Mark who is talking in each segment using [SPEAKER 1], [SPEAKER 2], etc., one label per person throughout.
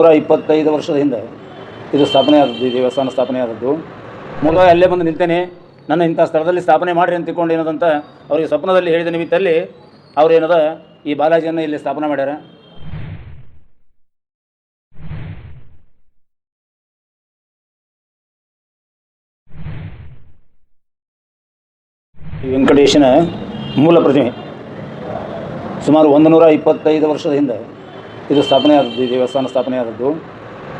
[SPEAKER 1] ನೂರ ಇಪ್ಪತ್ತೈದು ವರ್ಷದ ಹಿಂದೆ ಇದು ಸ್ಥಾಪನೆ ಆದದ್ದು ಈ ದೇವಸ್ಥಾನ ಸ್ಥಾಪನೆ ಆದದ್ದು. ಮೂಲವಾಗಿ ಅಲ್ಲೇ ಬಂದು ನಿಲ್ತೇನೆ. ನನ್ನ ಇಂಥ ಸ್ಥಳದಲ್ಲಿ ಸ್ಥಾಪನೆ ಮಾಡಿರಿ ಅಂತ ಏನದಂತ ಅವರಿಗೆ ಸ್ವಪ್ನದಲ್ಲಿ ಹೇಳಿದ ನಿಮಿತ್ತಲ್ಲಿ ಅವ್ರು ಏನದ, ಈ ಬಾಲಾಜಿಯನ್ನು ಇಲ್ಲಿ ಸ್ಥಾಪನೆ ಮಾಡ್ಯಾರ. ವೆಂಕಟೇಶನ ಮೂಲ ಪ್ರತಿಮೆ ಸುಮಾರು ಒಂದು ನೂರ ಇಪ್ಪತ್ತೈದು ವರ್ಷದ ಹಿಂದೆ ಇದು ಸ್ಥಾಪನೆ ಆದದ್ದು, ಈ ದೇವಸ್ಥಾನ ಸ್ಥಾಪನೆ ಆದದ್ದು.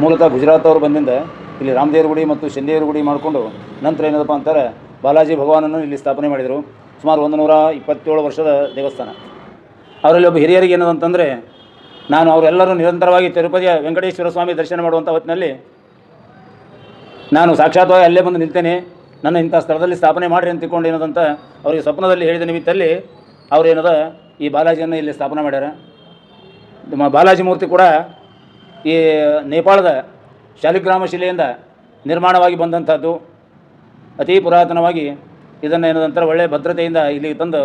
[SPEAKER 1] ಮೂಲತಃ ಗುಜರಾತ್ ಅವರು ಬಂದಿಂದ ಇಲ್ಲಿ ರಾಮದೇವ್ರ ಗುಡಿ ಮತ್ತು ಶನಿದೇವ್ರ ಗುಡಿ ಮಾಡಿಕೊಂಡು ನಂತರ ಏನದಪ್ಪ ಅಂತಾರೆ, ಬಾಲಾಜಿ ಭಗವಾನನ್ನು ಇಲ್ಲಿ ಸ್ಥಾಪನೆ ಮಾಡಿದರು. ಸುಮಾರು ಒಂದು ನೂರ ಇಪ್ಪತ್ತೇಳು ವರ್ಷದ ದೇವಸ್ಥಾನ. ಅವರಲ್ಲಿ ಒಬ್ಬ ಹಿರಿಯರಿಗೆ ಏನದಂತಂದರೆ, ನಾನು ಅವರೆಲ್ಲರೂ ನಿರಂತರವಾಗಿ ತಿರುಪತಿಯ ವೆಂಕಟೇಶ್ವರ ಸ್ವಾಮಿ ದರ್ಶನ ಮಾಡುವಂಥ ಹೊತ್ತಿನಲ್ಲಿ ನಾನು ಸಾಕ್ಷಾತ್ವಾಗಿ ಅಲ್ಲೇ ಬಂದು ನಿಲ್ತೇನೆ. ನನ್ನ ಇಂಥ ಸ್ಥಳದಲ್ಲಿ ಸ್ಥಾಪನೆ ಮಾಡಿರಿ ಅಂತ ತಿಳ್ಕೊಂಡು ಏನದಂತ ಅವರಿಗೆ ಸ್ವಪ್ನದಲ್ಲಿ ಹೇಳಿದ ನಿಮಿತ್ತಲ್ಲಿ ಅವರೇನದ ಏನದ, ಈ ಬಾಲಾಜಿಯನ್ನು ಇಲ್ಲಿ ಸ್ಥಾಪನೆ ಮಾಡ್ಯಾರ. ನಮ್ಮ ಬಾಲಾಜಿ ಮೂರ್ತಿ ಕೂಡ ಈ ನೇಪಾಳದ ಶಾಲಿಗ್ರಾಮ ಶಿಲೆಯಿಂದ ನಿರ್ಮಾಣವಾಗಿ ಬಂದಂಥದ್ದು. ಅತಿ ಪುರಾತನವಾಗಿ ಇದನ್ನು ಏನದಂತಾರೆ ಒಳ್ಳೆಯ ಭದ್ರತೆಯಿಂದ ಇಲ್ಲಿ ತಂದು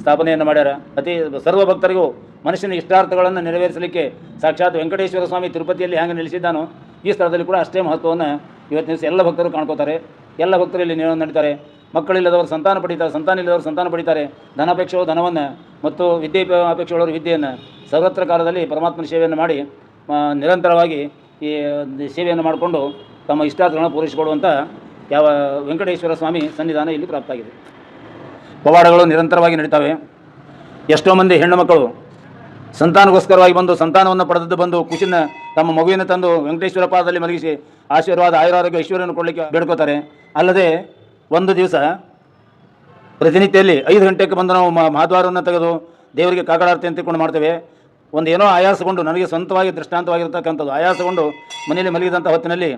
[SPEAKER 1] ಸ್ಥಾಪನೆಯನ್ನು ಮಾಡ್ಯಾರ. ಅತಿ ಸರ್ವ ಭಕ್ತರಿಗೂ ಮನುಷ್ಯನ ಇಷ್ಟಾರ್ಥಗಳನ್ನು ನೆರವೇರಿಸಲಿಕ್ಕೆ ಸಾಕ್ಷಾತ್ ವೆಂಕಟೇಶ್ವರ ಸ್ವಾಮಿ ತಿರುಪತಿಯಲ್ಲಿ ಹ್ಯಾಂಗೆ ನಿಲ್ಲಿಸಿದ್ದಾನೋ ಈ ಸ್ಥಳದಲ್ಲಿ ಕೂಡ ಅಷ್ಟೇ ಮಹತ್ವವನ್ನು ಇವತ್ತಿನ ದಿವಸ ಎಲ್ಲ ಭಕ್ತರು ಕಾಣ್ಕೋತಾರೆ. ಎಲ್ಲ ಭಕ್ತರು ಇಲ್ಲಿ ನಡೀತಾರೆ. ಮಕ್ಕಳಿಲ್ಲದವರು ಸಂತಾನ ಪಡೀತಾರೆ ಸಂತಾನ ಇಲ್ಲದವರು ಸಂತಾನ ಪಡೀತಾರೆ. ಧನಾಪೇಕ್ಷೆಯು ಧನವನ್ನು ಮತ್ತು ವಿದ್ಯೆ ಅಪೇಕ್ಷೆಯುಳ್ಳವರು ವಿದ್ಯೆಯನ್ನು. ಸರ್ವತ್ರ ಕಾಲದಲ್ಲಿ ಪರಮಾತ್ಮನ ಸೇವೆಯನ್ನು ಮಾಡಿ ನಿರಂತರವಾಗಿ ಈ ಸೇವೆಯನ್ನು ಮಾಡಿಕೊಂಡು ತಮ್ಮ ಇಷ್ಟಾರ್ಥಗಳನ್ನು ಪೂರೈಸಿಕೊಳ್ಳುವಂಥ ಯಾವ ವೆಂಕಟೇಶ್ವರ ಸ್ವಾಮಿ ಸನ್ನಿಧಾನ ಇಲ್ಲಿ ಪ್ರಾಪ್ತಾಗಿದೆ ಪವಾಡಗಳು ನಿರಂತರವಾಗಿ ನಡೀತವೆ. ಎಷ್ಟೋ ಮಂದಿ ಹೆಣ್ಣು ಮಕ್ಕಳು ಸಂತಾನಗೋಸ್ಕರವಾಗಿ ಬಂದು ಸಂತಾನವನ್ನು ಪಡೆದದ್ದು ಬಂದು ಖುಷಿನ ತಮ್ಮ ಮಗುವಿನ ತಂದು ವೆಂಕಟೇಶ್ವರ ಪಾದದಲ್ಲಿ ಮಲಗಿಸಿ ಆಶೀರ್ವಾದ, ಆಯುರಾರೋಗ್ಯ, ಐಶ್ವರ್ಯವನ್ನು ಕೊಡಲಿಕ್ಕೆ ಬೇಡ್ಕೋತಾರೆ. ಅಲ್ಲದೆ ಒಂದು ದಿವಸ ಪ್ರತಿನಿತ್ಯದಲ್ಲಿ ಐದು ಗಂಟೆಗೆ ಬಂದು ನಾವು ಮಹಾದ್ವಾರವನ್ನು ತೆಗೆದು ದೇವರಿಗೆ ಕಾಕಡಾರತಿ ಅಂತ ಮಾಡ್ತೇವೆ. ಒಂದು ಏನೋ ಆಯಾಸಗೊಂಡು ನನಗೆ ಸ್ವಂತವಾಗಿ ದೃಷ್ಟಾಂತವಾಗಿರ್ತಕ್ಕಂಥದ್ದು. ಆಯಾಸಗೊಂಡು ಮನೆಯಲ್ಲಿ ಮಲಗಿದಂಥ ಹೊತ್ತಿನಲ್ಲಿ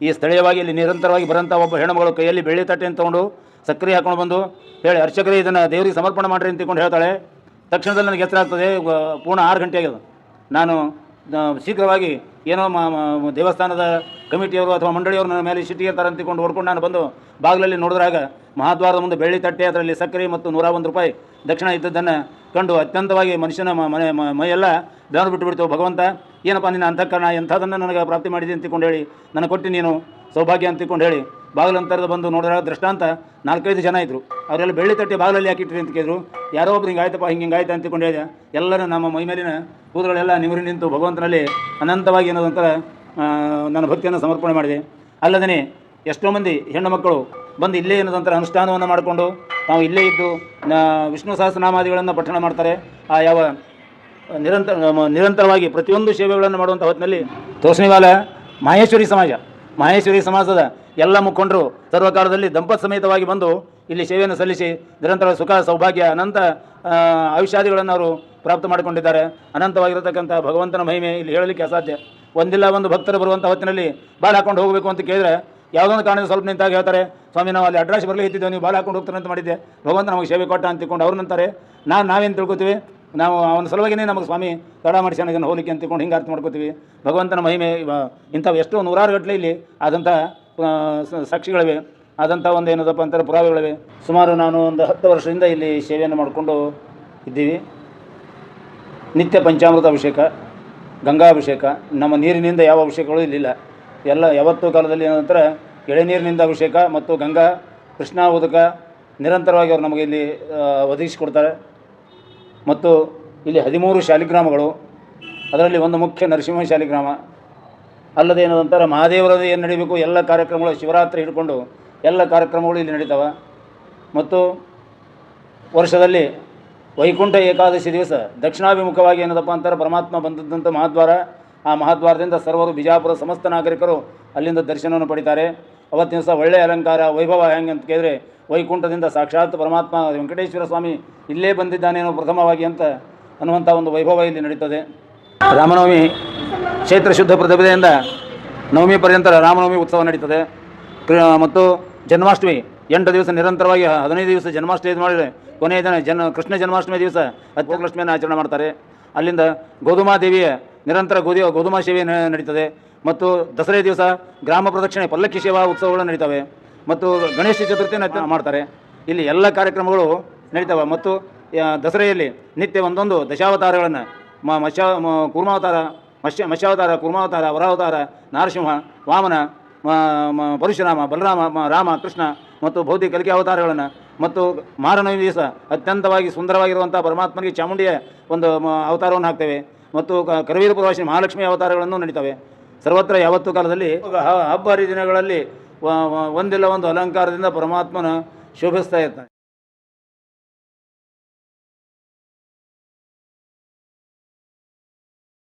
[SPEAKER 1] ಈ ಸ್ಥಳೀಯವಾಗಿ ಇಲ್ಲಿ ನಿರಂತರವಾಗಿ ಬರೋಂಥ ಒಬ್ಬ ಹೆಣ್ಣುಮಗಳು ಕೈಯಲ್ಲಿ ಬೆಳ್ಳಿ ತಟ್ಟೆಯನ್ನು ತೊಗೊಂಡು ಸಕ್ಕರೆ ಹಾಕೊಂಡು ಬಂದು ಹೇಳಿ, ಅರ್ಚಕರೇ, ಇದನ್ನು ದೇವರಿಗೆ ಸಮರ್ಪಣೆ ಮಾಡಿರಿ ಅಂತ ಹೇಳ್ತಾಳೆ. ತಕ್ಷಣದಲ್ಲಿ ನನಗೆ ಎಚ್ಚರ ಆಗ್ತದೆ. ಪೂರ್ಣ ಆರು ಗಂಟೆ ಆಗಿದೆ. ನಾನು ಶೀಘ್ರವಾಗಿ ಏನೋ ದೇವಸ್ಥಾನದ ಕಮಿಟಿಯವರು ಅಥವಾ ಮಂಡಳಿಯವರು ನನ್ನ ಮೇಲೆ ಸಿಟ್ಟಿಗೆ ಇರ್ತಾರೆ ಅಂತ ತಿಳ್ಕೊಂಡು ಹೊಡ್ಕೊಂಡು ನಾನು ಬಂದು ಬಾಗಿಲಲ್ಲಿ ನೋಡಿದ್ರಾಗ ಮಹಾದ್ವಾರದ ಮುಂದೆ ಬೆಳ್ಳಿ ತಟ್ಟೆ ಅದರಲ್ಲಿ ಸಕ್ಕರೆ ಮತ್ತು ನೂರ ಒಂದು ರೂಪಾಯಿ ದಕ್ಷಿಣ ಇದ್ದದ್ದನ್ನು ಕಂಡು ಅತ್ಯಂತವಾಗಿ ಮನುಷ್ಯನ ಮನೆ ಮೈಯೆಲ್ಲ ದಾನ ಬಿಟ್ಟು ಬಿಡ್ತೇವೆ ಭಗವಂತ, ಏನಪ್ಪ ನಿನ್ನ ಅಂತಃಕರಣ? ಎಂಥದನ್ನು ನನಗೆ ಪ್ರಾಪ್ತಿ ಮಾಡಿದೆ ಅಂತಿಕೊಂಡು ಹೇಳಿ. ನನಗೆ ಕೊಟ್ಟು ನೀನು ಸೌಭಾಗ್ಯ ಅಂತ ತಿಳ್ಕೊಂಡು ಹೇಳಿ ಬಾಗಿಲಂತರದ ಬಂದು ನೋಡಿದಾಗ ದೃಷ್ಟಾಂತ ನಾಲ್ಕೈದು ಜನ ಇದ್ದರು ಅವರೆಲ್ಲ ಬೆಳ್ಳಿ ತಟ್ಟೆ ಬಾಗಿಲಲ್ಲಿ ಹಾಕಿಟ್ರಿ ಅಂತ ಕೇಳಿದ್ರು. ಯಾರೋ ಒಬ್ರು ಹಿಂಗಾಯ್ತಪ್ಪ ಹಿಂಗೆ ಹಿಂಗಾಯ್ತು ಅಂತಿಕೊಂಡು ಹೇಳಿದೆ. ಎಲ್ಲರೂ ನಮ್ಮ ಮೈ ಮೇಲಿನ ಕೂದಲೆಲ್ಲ ನಿಮರಿ ನಿಂತು ಭಗವಂತನಲ್ಲಿ ಅನಂತವಾಗಿ ಏನದಂತಾರೆ ನನ್ನ ಭಕ್ತಿಯನ್ನು ಸಮರ್ಪಣೆ ಮಾಡಿದೆ. ಅಲ್ಲದೇ ಎಷ್ಟೋ ಮಂದಿ ಹೆಣ್ಣು ಮಕ್ಕಳು ಬಂದು ಇಲ್ಲೇ ಏನದಂತರ ಅನುಷ್ಠಾನವನ್ನು ಮಾಡಿಕೊಂಡು ನಾವು ಇಲ್ಲೇ ಇದ್ದು ವಿಷ್ಣು ಸಹಸ್ರನಾಮಾದಿಗಳನ್ನು ಪಠಣ ಮಾಡ್ತಾರೆ. ಆ, ಯಾವ ನಿರಂತರ ನಿರಂತರವಾಗಿ ಪ್ರತಿಯೊಂದು ಸೇವೆಗಳನ್ನು ಮಾಡುವಂಥ ಹೊತ್ತಿನಲ್ಲಿ ತೋಷಣಿವಾಲ ಮಹೇಶ್ವರಿ ಸಮಾಜ. ಮಹೇಶ್ವರಿ ಸಮಾಜದ ಎಲ್ಲ ಮುಖಂಡರು ಸರ್ವಕಾಲದಲ್ಲಿ ದಂಪತ್ ಸಮೇತವಾಗಿ ಬಂದು ಇಲ್ಲಿ ಸೇವೆಯನ್ನು ಸಲ್ಲಿಸಿ ನಿರಂತರ ಸುಖ, ಸೌಭಾಗ್ಯ, ಅನಂತ ಆಯುಷ್ಯಾದಿಗಳನ್ನು ಅವರು ಪ್ರಾಪ್ತ ಮಾಡಿಕೊಂಡಿದ್ದಾರೆ. ಅನಂತವಾಗಿರತಕ್ಕಂಥ ಭಗವಂತನ ಮಹಿಮೆ ಇಲ್ಲಿ ಹೇಳಲಿಕ್ಕೆ ಅಸಾಧ್ಯ. ಒಂದಿಲ್ಲ, ಒಂದು ಭಕ್ತರು ಬರುವಂಥ ಹೊತ್ತಿನಲ್ಲಿ ಬಾಳೆ ಹಾಕೊಂಡು ಹೋಗಬೇಕು ಅಂತ ಕೇಳಿದ್ರೆ ಯಾವುದೊಂದು ಕಾರಣ ಸ್ವಲ್ಪ ನಿಂತಾಗ ಹೇಳ್ತಾರೆ, ಸ್ವಾಮಿ, ನಾವು ಅಲ್ಲಿ ಅಡ್ರೆಸ್ ಬರಲಿ ಇತ್ತಿದ್ದೇವೆ ನೀವು ಬಾಳೆ ಹಾಕೊಂಡು ಹೋಗ್ತಾರೆ ಅಂತ ಮಾಡಿದ್ದೆ. ಭಗವಂತ ನಮಗೆ ಸೇವೆ ಕೊಟ್ಟ ಅಂತ ತಿಳ್ಕೊಂಡು ಅವ್ರು ನಂತಾರೆ ನಾನು ನಾವೇನು ತಿಳ್ಕೊತೀವಿ? ನಾವು ಅವನ ಸಲುವಾಗಿಯೇ ನಮಗೆ ಸ್ವಾಮಿ ತಡ ಮಾಡಿಸಿ ಅನ್ನೋದನ್ನು ಹೋಲಿಕೆ ಅಂತ ಹಿಂಗೆ ಅರ್ಥ ಮಾಡ್ಕೋತೀವಿ. ಭಗವಂತನ ಮಹಿಮೆ ಇಂಥವು ಎಷ್ಟೋ ನೂರಾರು ಗಟ್ಟಲೆ ಇಲ್ಲಿ ಆದಂಥ ಸಾಕ್ಷಿಗಳಿವೆ. ಆದಂಥ ಒಂದು ಏನದಪ್ಪ ಅಂತಾರೆ, ಪುರಾವೆಗಳಿವೆ. ಸುಮಾರು ನಾನು ಒಂದು ಹತ್ತು ವರ್ಷದಿಂದ ಇಲ್ಲಿ ಸೇವೆಯನ್ನು ಮಾಡಿಕೊಂಡು ಇದ್ದೀವಿ. ನಿತ್ಯ ಪಂಚಾಮೃತ ಅಭಿಷೇಕ. ಗಂಗಾಭಿಷೇಕ, ನಮ್ಮ ನೀರಿನಿಂದ ಯಾವ ಅಭಿಷೇಕಗಳು ಇಲ್ಲಿಲ್ಲ. ಎಲ್ಲ ಯಾವತ್ತೂ ಕಾಲದಲ್ಲಿ ಏನಂತಾರೆ ಎಳೆನೀರಿನಿಂದ ಅಭಿಷೇಕ ಮತ್ತು ಗಂಗಾ, ಕೃಷ್ಣ ಉದಕ ನಿರಂತರವಾಗಿ ಅವರು ನಮಗೆ ಇಲ್ಲಿ ಒದಗಿಸಿಕೊಡ್ತಾರೆ. ಮತ್ತು ಇಲ್ಲಿ ಹದಿಮೂರು ಶಾಲಿಗ್ರಾಮಗಳು, ಅದರಲ್ಲಿ ಒಂದು ಮುಖ್ಯ ನರಸಿಂಹ ಶಾಲಿಗ್ರಾಮ. ಅಲ್ಲದೆ ಏನದಂತಾರೆ ಮಹಾದೇವರದ್ದು ಏನು ನಡೀಬೇಕು, ಎಲ್ಲ ಕಾರ್ಯಕ್ರಮಗಳು ಶಿವರಾತ್ರಿ ಹಿಡ್ಕೊಂಡು ಎಲ್ಲ ಕಾರ್ಯಕ್ರಮಗಳು ಇಲ್ಲಿ ನಡೀತವೆ. ಮತ್ತು ವರ್ಷದಲ್ಲಿ ವೈಕುಂಠ ಏಕಾದಶಿ ದಿವಸ ದಕ್ಷಿಣಾಭಿಮುಖವಾಗಿ ಏನದಪ್ಪ ಅಂತಾರೆ, ಪರಮಾತ್ಮ ಬಂದದ್ದಂಥ ಮಹಾದ್ವಾರ. ಆ ಮಹಾದ್ವಾರದಿಂದ ಸರ್ವರು ಬಿಜಾಪುರ ಸಮಸ್ತ ನಾಗರಿಕರು ಅಲ್ಲಿಂದ ದರ್ಶನವನ್ನು ಪಡಿತಾರೆ. ಅವತ್ತಿನ ದಿವಸ ಒಳ್ಳೆಯ ಅಲಂಕಾರ, ವೈಭವ ಹೆಂಗೆ ಅಂತ ಕೇಳಿದ್ರೆ ವೈಕುಂಠದಿಂದ ಸಾಕ್ಷಾತ್ ಪರಮಾತ್ಮ ವೆಂಕಟೇಶ್ವರ ಸ್ವಾಮಿ ಇಲ್ಲೇ ಬಂದಿದ್ದಾನೇನೋ ಪ್ರಥಮವಾಗಿ ಅಂತ ಅನ್ನುವಂಥ ಒಂದು ವೈಭವ ಇಲ್ಲಿ ನಡೀತದೆ. ರಾಮನವಮಿ ಕ್ಷೇತ್ರ ಶುದ್ಧ ಪ್ರತಿಭೆಯಿಂದ ನವಮಿ ಪರ್ಯಂತ ರಾಮನವಮಿ ಉತ್ಸವ ನಡೀತದೆ. ಮತ್ತು ಜನ್ಮಾಷ್ಟಮಿ ಎಂಟು ದಿವಸ ನಿರಂತರವಾಗಿ ಹದಿನೈದು ದಿವಸ ಜನ್ಮಾಷ್ಟಮಿ ಮಾಡಿದರೆ ಕೊನೆಯ ದಿನ ಜನ, ಕೃಷ್ಣ ಜನ್ಮಾಷ್ಟಮಿ ದಿವಸ ಅತ್ಯಲಕ್ಷ್ಮಿಯನ್ನು ಆಚರಣೆ ಮಾಡ್ತಾರೆ. ಅಲ್ಲಿಂದ ಗೋಧುಮಾದೇವಿಯ ನಿರಂತರ ಗೋಧಿ, ಗೋಧುಮಾ ಸೇವೆ ನಡೀತದೆ. ಮತ್ತು ದಸರೆ ದಿವಸ ಗ್ರಾಮ ಪ್ರದಕ್ಷಿಣೆ, ಪಲ್ಲಕ್ಕಿ ಸೇವಾ ಉತ್ಸವಗಳು ನಡೀತವೆ. ಮತ್ತು ಗಣೇಶ ಚತುರ್ಥಿಯನ್ನು ಅತ್ಯ- ಮಾಡ್ತಾರೆ. ಇಲ್ಲಿ ಎಲ್ಲ ಕಾರ್ಯಕ್ರಮಗಳು ನಡೀತವೆ. ಮತ್ತು ದಸರೆಯಲ್ಲಿ ನಿತ್ಯ ಒಂದೊಂದು ದಶಾವತಾರಗಳನ್ನು, ಮ, ಮಶ ಕೂರ್ಮಾವತಾರ ಮತ್ಸ್ಯ ಮತ್ಸ್ಯಾವತಾರ ಕೂರ್ಮಾವತಾರ, ವರಾವತಾರ, ನಾರಸಿಂಹ, ವಾಮನ ಪರಶುರಾಮ, ಬಲರಾಮ ರಾಮ, ಕೃಷ್ಣ ಮತ್ತು ಭೌತಿಕ ಕಲಿಕೆ ಅವತಾರಗಳನ್ನು ಮತ್ತು ಮಾರನ ದಿವಸ ಅತ್ಯಂತವಾಗಿ ಸುಂದರವಾಗಿರುವಂಥ ಪರಮಾತ್ಮನಿಗೆ ಚಾಮುಂಡಿಯ ಒಂದು ಅವತಾರವನ್ನು ಹಾಕ್ತೇವೆ. ಮತ್ತು ಕರವೀರ ಪ್ರವಾಸಿ ಮಹಾಲಕ್ಷ್ಮಿ ಅವತಾರಗಳನ್ನು ನಡೀತವೆ. ಸರ್ವತ್ರ ಯಾವತ್ತು ಕಾಲದಲ್ಲಿ ಹಬ್ಬ ಹರಿದಿನಗಳಲ್ಲಿ ಒಂದಿಲ್ಲ ಒಂದು ಅಲಂಕಾರದಿಂದ ಪರಮಾತ್ಮನ ಶೋಭಿಸ್ತಾ ಇರ್ತಾನೆ.